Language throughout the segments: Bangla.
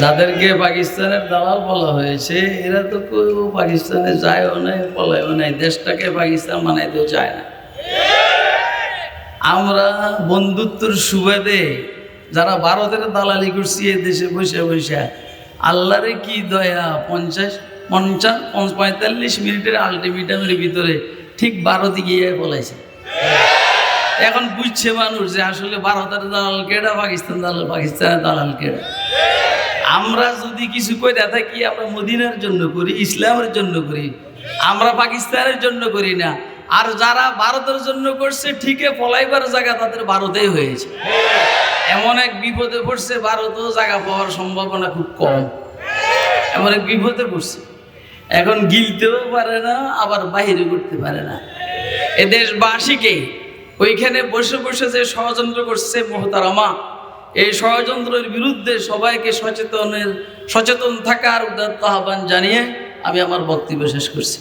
যাদেরকে পাকিস্তানের দালাল বলা হয়েছে, এরা তো কেউ পাকিস্তানে যায়ও নাই, পলায়ও নাই। দেশটাকে পাকিস্তান বানাইতেও চায় না। আমরা বন্ধুত্বর সুবাদে যারা ভারতের দালালি করছি এ দেশে বসে বসে, আল্লাহরে কি দয়া? পঞ্চাশ পঞ্চাশ, পঞ্চ- পঁয়তাল্লিশ মিনিটের আলটিমেটামের ভিতরে ঠিক ভারতে গিয়ে পলাইছে। এখন বুঝছে মানুষ যে আসলে ভারতের দালাল কেডা, পাকিস্তান দালাল, পাকিস্তানের দালাল কেডা? আমরা যদি কিছু কইরা থাকি, আমরা মদিনার জন্য করি, ইসলামের জন্য করি, আমরা পাকিস্তানের জন্য করি না। আর যারা ভারতের জন্য করছে, ঠিকই পলাইবার জায়গা তাদের ভারতেই হয়েছে। এমন এক বিপদে পড়ছে, ভারতেও জায়গা পাওয়ার সম্ভাবনা খুব কম। এমন এক বিপদে পড়ছে। এখন গিলতেও পারে না, আবার বাহিরে করতে পারে না। এ দেশবাসীকে ওইখানে বসে বসে যে ষড়যন্ত্র করছে মোহতারামা এই ষড়যন্ত্রের বিরুদ্ধে সবাইকে সচেতনের, সচেতন থাকার উদাত্ত আহ্বান জানিয়ে আমি আমার বক্তব্য শেষ করছি।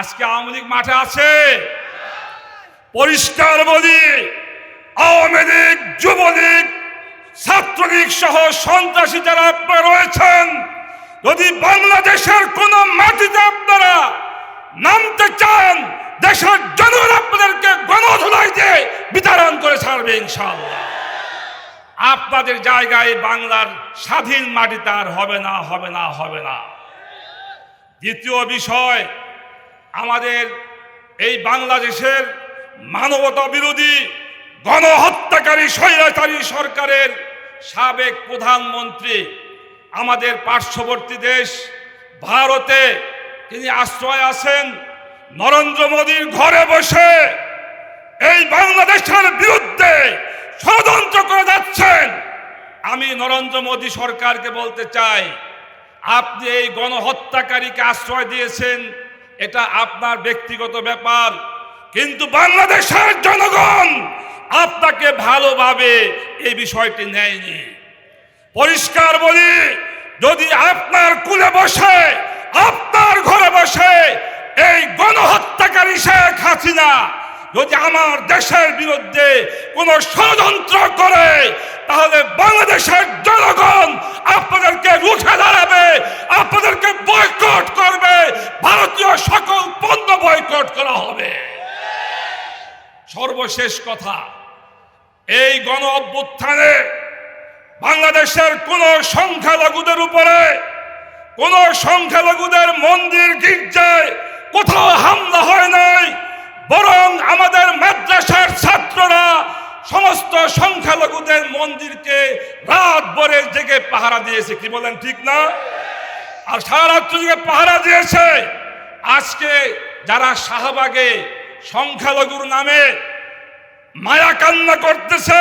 আজকে আওয়ামী লীগ মাঠে আছে। পরিষ্কার বলি আওয়ামী লীগ, যুবলীগ, ছাত্রলীগ সহ সন্ত্রাসী যারা আপনারা রয়েছেন, যদি বাংলাদেশের কোন মাটিতে আপনারা নামতে চান, দেশের জনগণ আপনাদেরকে গণধুলাই দিয়ে বিতরণ করে ছাড়বে ইনশাআল্লাহ। আপনাদের জায়গায় বাংলার স্বাধীন মাটিতে আর হবে না হবে না হবে না। দ্বিতীয় বিষয়, আমাদের এই বাংলাদেশের মানবতা বিরোধী গণহত্যাকারী স্বৈরাচারী সরকারের সাবেক প্রধানমন্ত্রী, আমাদের পার্শ্ববর্তী দেশ, ভারতে তিনি আশ্রয় আছেন, নরেন্দ্র মোদীর ঘরে বসে এই বাংলাদেশের বিরুদ্ধে ষড়যন্ত্র করে যাচ্ছেন। আমি নরেন্দ্র মোদী সরকারকে বলতে চাই, আপনি এই গণহত্যাকারীকে আশ্রয় দিয়েছেন, এটা আপনার ব্যক্তিগত ব্যাপার। কিন্তু বাংলাদেশের জনগণ আপনাকে ভালোভাবে এই বিষয়টি নেয়নি। পরিষ্কার বলি, যদি আপনার কুলে বসে, আপনার ঘরে বসে যদি আমার দেশের বিরুদ্ধে কোন ষড়যন্ত্র করে, তাহলে বাংলাদেশের জনগণ আপনাদেরকে রুখে দাঁড়াবে, আপনাদেরকে বয়কট করবে, ভারতীয় সকল পণ্য বয়কট করা হবে। সর্বশেষ কথা, এই গণ অভ্যুত্থানে বাংলাদেশের কোন সংখ্যালঘুদের উপরে, কোন সংখ্যালঘুদের মন্দির গির্জায় কোথাও হামলা হয় নাই বরং আমাদের মাদ্রাসার ছাত্ররা সমস্ত সংখ্যালঘুদের মন্দিরকে রাত ভরে জেগে পাহারা দিয়েছে, কি বলেন ঠিক না? আর সারা রাত্র জেগে পাহারা দিয়েছে। আজকে যারা শাহবাগে সংখ্যালঘুর নামে মায়া কান্না করতেছে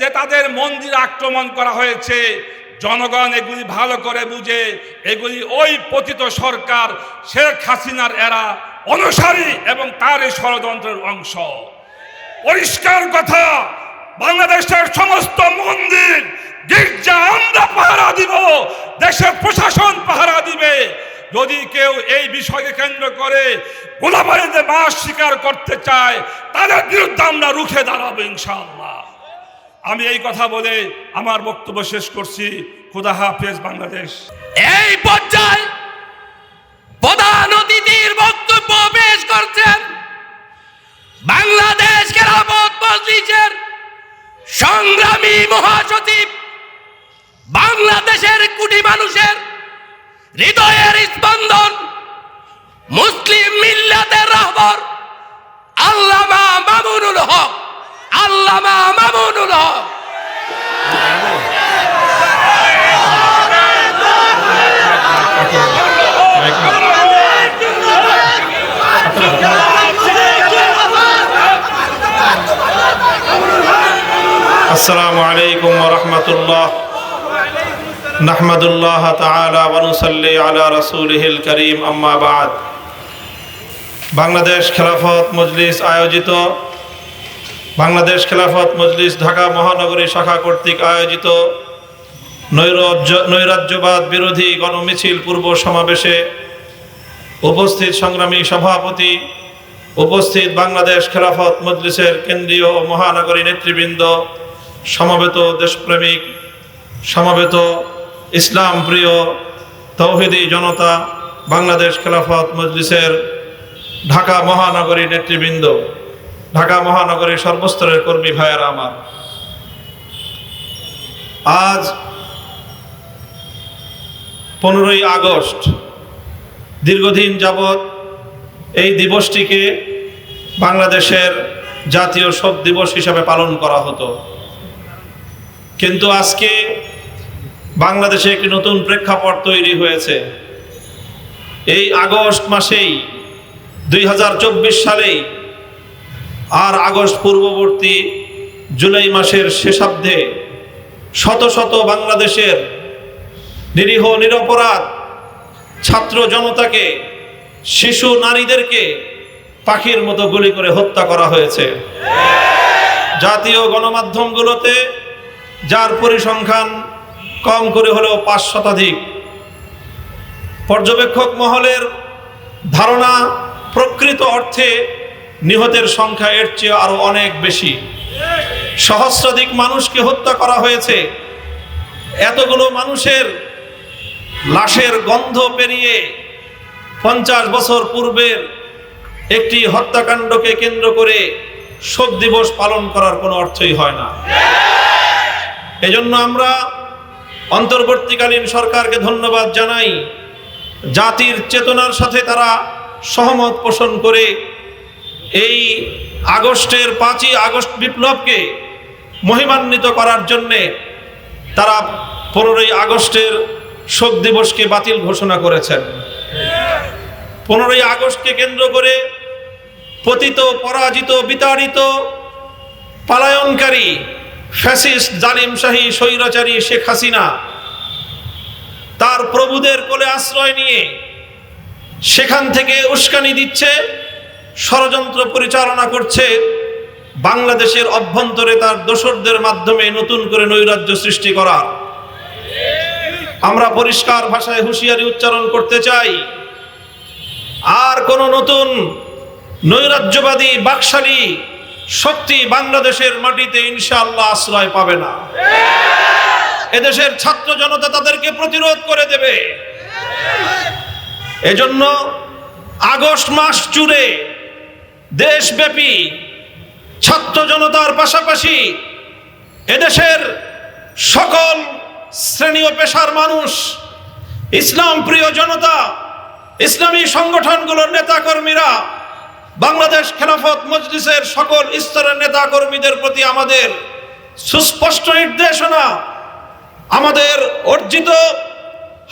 যে তাদের মন্দির আক্রমণ করা হয়েছে, জনগণ এগুলি ভালো করে বুঝে, এগুলি ওই পতিত সরকার শেখ হাসিনার এরা অনুসারী এবং তার এই ষড়যন্ত্রের অংশ। পরিষ্কার কথা বাংলাদেশের সমস্ত মন্দির, গির্জা আমরা পাহারা দিব, দেশের প্রশাসন পাহারা দিবে। যদি কেউ এই বিষয়কে কেন্দ্র করে গোলাবাড়িতে মাস স্বীকার করতে চায়, তাদের বিরুদ্ধে আমরা রুখে দাঁড়াবো ইনশাআল্লাহ। আমি এই কথা বলে আমার বক্তব্য শেষ করছি। খুদা হাফেজ বাংলাদেশ। এই পর্যায়ে প্রধান অতিথির বক্তব্য পেশ করছেন সংগ্রামী মহাসচিব, বাংলাদেশের কোটি মানুষের হৃদয়ের স্পন্দন, মুসলিম মিল্লাতের রাহবর, আল্লামা মামুনুল হক, আল্লামা মামুনুল হক। السلام عليكم ورحمة الله نحمد الله تعالى ونصلي على رسوله الكريم أما بعد বাংলাদেশ খেলাফত মজলিস আয়োজিত বাংলাদেশ খেলাফত মজলিস ঢাকা মহানগরী শাখা কর্তৃক আয়োজিত নৈরাজ্য নৈরাজ্যবাদ বিরোধী গণমিছিল পূর্ব সমাবেশে উপস্থিত সংগ্রামী সভাপতি উপস্থিত বাংলাদেশ খেলাফত মজলিসের কেন্দ্রীয় ও মহানগরী নেতৃবৃন্দ সমবেত দেশপ্রেমিক, সমবেত ইসলাম প্রিয় তৌহিদি জনতা বাংলাদেশ খেলাফত মজলিসের ঢাকা মহানগরী নেতৃবৃন্দ, ঢাকা মহানগরী সর্বস্তরের কর্মী ভাইয়েরা আমার। আজ পনেরোই আগস্ট, দীর্ঘদিন যাবৎ এই দিবসটিকে বাংলাদেশের জাতীয় শোক দিবস হিসাবে পালন করা হতো। কিন্তু আজকে বাংলাদেশে একটি নতুন প্রেক্ষাপট তৈরি হয়েছে। এই আগস্ট মাসেই, দুই হাজার চব্বিশ সালেই আর আগস্ট পূর্ববর্তী জুলাই মাসের শেষাব্দে শত শত বাংলাদেশের নিরীহ নিরপরাধ ছাত্র জনতাকে, শিশু নারীদেরকে পাখির মতো গুলি করে হত্যা করা হয়েছে। জাতীয় গণমাধ্যমগুলোতে যার পরিসংখ্যান কম করে হলেও পাঁচ শতাধিক। পর্যবেক্ষক মহলের ধারণা, প্রকৃত অর্থে নিহতের সংখ্যা এর চেয়ে আরও অনেক বেশি। সহস্রাধিক মানুষকে হত্যা করা হয়েছে। এতগুলো মানুষের লাশের গন্ধ পেরিয়ে পঞ্চাশ বছর পূর্বের একটি হত্যাকাণ্ডকে কেন্দ্র করে শোক দিবস পালন করার কোনো অর্থই হয় না। এজন্য আমরা অন্তর্বর্তীকালীন সরকারকে ধন্যবাদ জানাই। জাতির চেতনার সাথে তারা সহমত পোষণ করে এই আগস্টের পাঁচই আগস্ট বিপ্লবকে মহিমান্বিত করার জন্যে তারা পনেরোই আগস্টের শোক দিবসকে বাতিল ঘোষণা করেছেন। পনেরোই আগস্টকে কেন্দ্র করে পতিত, পরাজিত, বিতাড়িত, পালায়নকারী ফ্যাসিস্ট, জালিম, শাহী, স্বৈরাচারী শেখ হাসিনা তার প্রভুদের কোলে আশ্রয় নিয়ে সেখান থেকে উস্কানি দিচ্ছে, ষড়যন্ত্র পরিচালনা করছে, বাংলাদেশের অভ্যন্তরে তার দোসরদের মাধ্যমে নতুন করে নৈরাজ্য সৃষ্টি করার। আমরা পরিষ্কার ভাষায় হুঁশিয়ারি উচ্চারণ করতে চাই, আর কোন নতুন নৈরাজ্যবাদী বাকশালী শক্তি বাংলাদেশের মাটিতে ইনশাআল্লাহ আশ্রয় পাবে না। এদেশের ছাত্র জনতা তাদেরকে প্রতিরোধ করে দেবে। এজন্য আগস্ট মাস জুড়ে দেশব্যাপী ছাত্র জনতার পাশাপাশি এদেশের সকল শ্রেণি ও পেশার মানুষ, ইসলাম প্রিয় জনতা, ইসলামী সংগঠনগুলোর নেতাকর্মীরা বাংলাদেশ খেলাফত মজলিসের সকল স্তরের নেতাকর্মীদের প্রতি আমাদের সুস্পষ্ট নির্দেশনা, আমাদের অর্জিত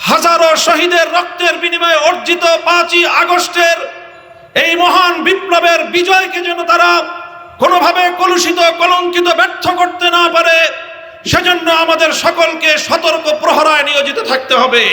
হাজারো শহীদের রক্তের বিনিময়ে অর্জিত পাঁচই আগস্টের এই মহান বিপ্লবের বিজয়কে যেন তারা কোনোভাবে কলুষিত, কলঙ্কিত, ব্যর্থ করতে না পারে, সেজন্য আমাদের সকলকে সতর্ক প্রহরায় নিয়োজিত থাকতে হবে।